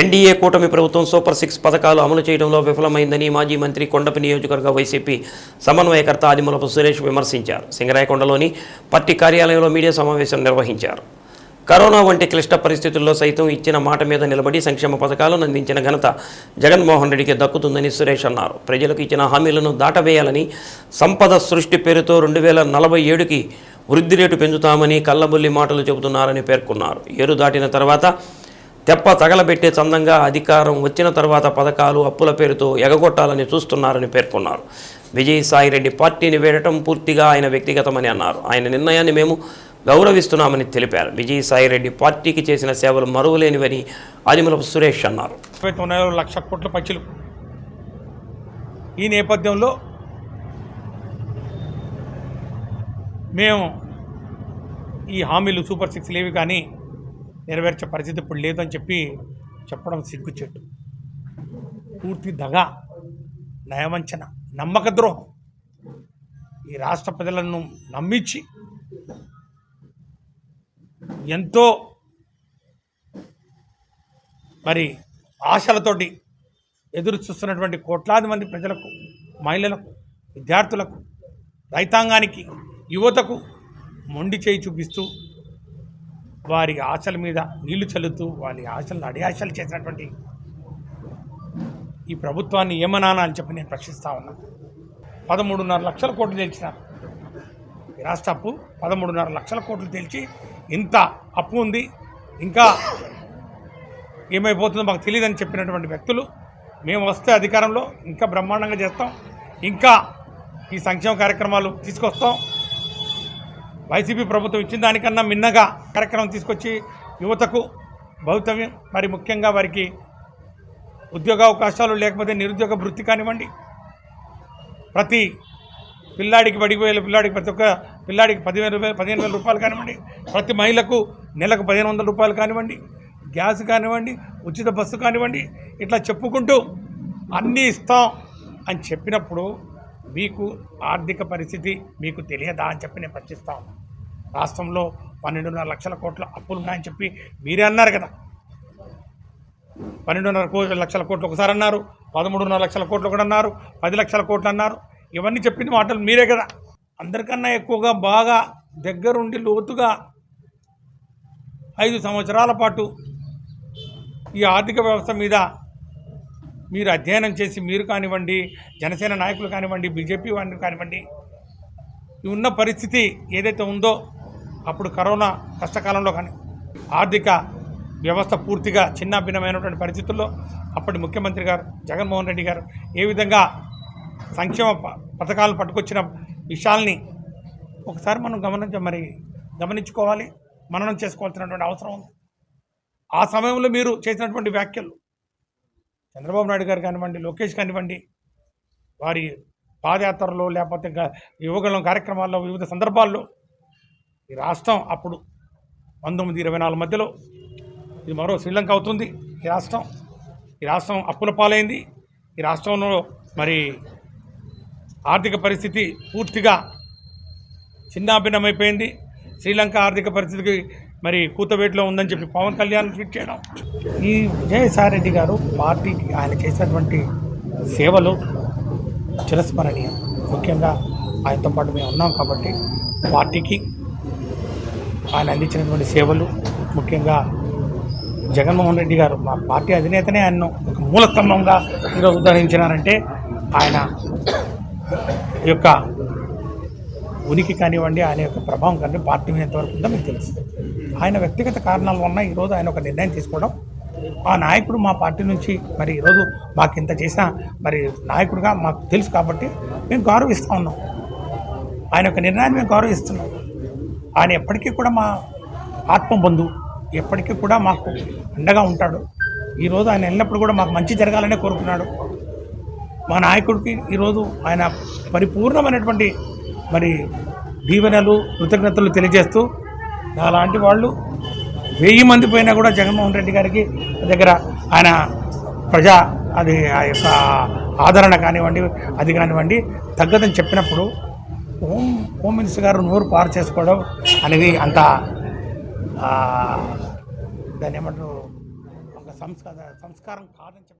NDA కూటమి ప్రభుత్వం super six పథకాలు అమలు చేయడంలో విఫలమైందని మాజీ మంత్రి కొండపి నియోజకవర్గ వైసీపీ సమన్వయకర్త ఆదిమూలపు సురేష్ విమర్శించారు. సింగరాయకొండలోని పార్టీ కార్యాలయంలో మీడియా సమావేశం నిర్వహించారు. కరోనా వంటి క్లిష్ట పరిస్థితుల్లో సైతం ఇచ్చిన మాట మీద నిలబడి సంక్షేమ పథకాలను అందించిన ఘనత జగన్మోహన్ రెడ్డికి దక్కుతుందని సురేష్ అన్నారు. ప్రజలకు ఇచ్చిన హామీలను దాటవేయాలని సంపద సృష్టి పేరుతో రెండు వేల నలభై ఏడుకి వృద్ధి రేటు పెంచుతామని కళ్ళబుల్లి మాటలు చెబుతున్నారని పేర్కొన్నారు. ఏరు దాటిన తర్వాత తెప్ప తగలబెట్టే చందంగా అధికారం వచ్చిన తర్వాత పథకాలు అప్పుల పేరుతో ఎగగొట్టాలని చూస్తున్నారని పేర్కొన్నారు. విజయసాయిరెడ్డి పార్టీని వేడటం పూర్తిగా ఆయన వ్యక్తిగతమని అన్నారు. ఆయన నిర్ణయాన్ని మేము గౌరవిస్తున్నామని తెలిపారు. విజయసాయిరెడ్డి పార్టీకి చేసిన సేవలు మరువలేనివని ఆదిమలపు సురేష్ అన్నారు. లక్ష కోట్ల పచ్చులు ఈ నేపథ్యంలో మేము ఈ హామీలు సూపర్ సిక్స్లు ఏవి కానీ నెరవేర్చే పరిస్థితి ఇప్పుడు లేదని చెప్పి చెప్పడం సిగ్గుచెట్టు పూర్తి దగ నయవంచన నమ్మక ద్రోహం. ఈ రాష్ట్ర ప్రజలను నమ్మించి ఎంతో మరి ఆశలతోటి ఎదురు చూస్తున్నటువంటి కోట్లాది మంది ప్రజలకు మహిళలకు విద్యార్థులకు రైతాంగానికి యువతకు మొండి చేయి చూపిస్తూ వారి ఆశల మీద నీళ్ళు చల్లుతూ వారి ఆశలను అడియాశలు చేసినటువంటి ఈ ప్రభుత్వాన్ని ఏమనానా అని చెప్పి నేను ప్రశ్నిస్తా ఉన్నా. పదమూడున్నర లక్షల కోట్లు తెలిసినారు ఈ రాష్ట్ర అప్పు పదమూడున్నర లక్షల కోట్లు తెలిసి ఇంత అప్పు ఉంది ఇంకా ఏమైపోతుందో మాకు తెలియదని చెప్పినటువంటి వ్యక్తులు. మేము వస్తే అధికారంలో ఇంకా బ్రహ్మాండంగా చేస్తాం ఇంకా ఈ సంక్షేమ కార్యక్రమాలు తీసుకొస్తాం. వైసీపీ ప్రభుత్వం ఇచ్చిన దానికన్నా మిన్నగా కార్యక్రమం తీసుకొచ్చి యువతకు భవితవ్యం మరి ముఖ్యంగా వారికి ఉద్యోగావకాశాలు లేకపోతే నిరుద్యోగ వృత్తి కానివ్వండి. ప్రతి పిల్లాడికి బడిపోయే పిల్లాడికి ప్రతి ఒక్క పిల్లాడికి పదివేల రూపాయలు పదిహేను వేల రూపాయలు కానివ్వండి. ప్రతి మహిళకు నెలకు పదిహేను వందల రూపాయలు కానివ్వండి. గ్యాస్ కానివ్వండి ఉచిత బస్సు కానివ్వండి. ఇట్లా చెప్పుకుంటూ అన్నీ ఇస్తాం అని చెప్పినప్పుడు మీకు ఆర్థిక పరిస్థితి మీకు తెలియదా అని చెప్పి నేను ప్రశ్నిస్తా ఉన్నాను రాష్ట్రంలో పన్నెండున్నర లక్షల కోట్ల అప్పులు ఉన్నాయని చెప్పి మీరే అన్నారు కదా. పన్నెండున్నర కో లక్షల కోట్లు ఒకసారి అన్నారు పదమూడున్నర లక్షల కోట్లు కూడా అన్నారు పది లక్షల కోట్లు అన్నారు. ఇవన్నీ చెప్పిన మాటలు మీరే కదా. అందరికన్నా ఎక్కువగా బాగా దగ్గరుండి లోతుగా ఐదు సంవత్సరాల పాటు ఈ ఆర్థిక వ్యవస్థ మీద మీరు అధ్యయనం చేసి మీరు కానివ్వండి జనసేన నాయకులు కానివ్వండి బీజేపీ వాళ్ళు కానివ్వండి ఈ ఉన్న పరిస్థితి ఏదైతే ఉందో అప్పుడు కరోనా కష్టకాలంలో కానీ ఆర్థిక వ్యవస్థ పూర్తిగా చిన్నాభిన్నమైనటువంటి పరిస్థితుల్లో అప్పటి ముఖ్యమంత్రి గారు జగన్మోహన్ రెడ్డి గారు ఏ విధంగా సంక్షేమ ప- పథకాలను పట్టుకొచ్చిన విషయాల్ని ఒకసారి మనం గమనించ మరి గమనించుకోవాలి మననం చేసుకోవాల్సినటువంటి అవసరం ఉంది. ఆ సమయంలో మీరు చేసినటువంటి వ్యాఖ్యలు చంద్రబాబు నాయుడు గారు కానివ్వండి లోకేష్ కానివ్వండి వారి పాదయాత్రలో లేకపోతే గ- యువగలం కార్యక్రమాల్లో వివిధ సందర్భాల్లో ఈ రాష్ట్రం అప్పుడు పంతొమ్మిది ఇరవై నాలుగు మధ్యలో ఇది మరో శ్రీలంక అవుతుంది. ఈ రాష్ట్రం ఈ రాష్ట్రం అప్పుల పాలైంది. ఈ రాష్ట్రంలో మరి ఆర్థిక పరిస్థితి పూర్తిగా చిన్నాభిన్నమైపోయింది శ్రీలంక ఆర్థిక పరిస్థితికి మరి కూతవేటిలో ఉందని చెప్పి పవన్ కళ్యాణ్ ట్వీట్ చేయడం. ఈ విజయసాయిరెడ్డి గారు పార్టీకి ఆయన చేసినటువంటి సేవలు చిరస్మరణీయం ముఖ్యంగా ఆయనతో పాటు మేము ఉన్నాం కాబట్టి పార్టీకి ఆయన అందించినటువంటి సేవలు ముఖ్యంగా జగన్మోహన్ రెడ్డి గారు మా పార్టీ అధినేతనే ఆయన్ను ఒక మూలస్తంభంగా ఈరోజు ఉద్ధరించినారంటే ఆయన యొక్క ఉనికి కానివ్వండి ఆయన యొక్క ప్రభావం కానీ పార్టీ మీద ఎంతవరకు ఉందో మీకు తెలుస్తుంది. ఆయన వ్యక్తిగత కారణాల వలన ఈరోజు ఆయన ఒక నిర్ణయం తీసుకోవడం. ఆ నాయకుడు మా పార్టీ నుంచి మరి ఈరోజు మాకు ఇంత చేసిన మరి నాయకుడిగా మాకు తెలుసు కాబట్టి మేము గౌరవిస్తూ ఉన్నాం. ఆయన యొక్క నిర్ణయాన్ని మేము గౌరవిస్తున్నాం. ఆయన ఎప్పటికీ కూడా మా ఆత్మబంధు ఎప్పటికీ కూడా మాకు అండగా ఉంటాడు. ఈరోజు ఆయన వెళ్ళినప్పుడు కూడా మాకు మంచి జరగాలనే కోరుకున్నాడు. మా నాయకుడికి ఈరోజు ఆయన పరిపూర్ణమైనటువంటి మరి దీవెనలు కృతజ్ఞతలు తెలియజేస్తూ అలాంటి వాళ్ళు వెయ్యి మంది పోయినా కూడా జగన్మోహన్ రెడ్డి గారికి దగ్గర ఆయన ప్రజా అది ఆ యొక్క ఆదరణ కానివ్వండి అది కానివ్వండి తగ్గదని చెప్పినప్పుడు హోమ్ హోమ్ మినిస్టర్ గారు నోరు పారు చేసుకోవడం అనేది అంత దాన్ని ఏమంటారు ఒక సంస్కార సంస్కారం కాదని చెప్పి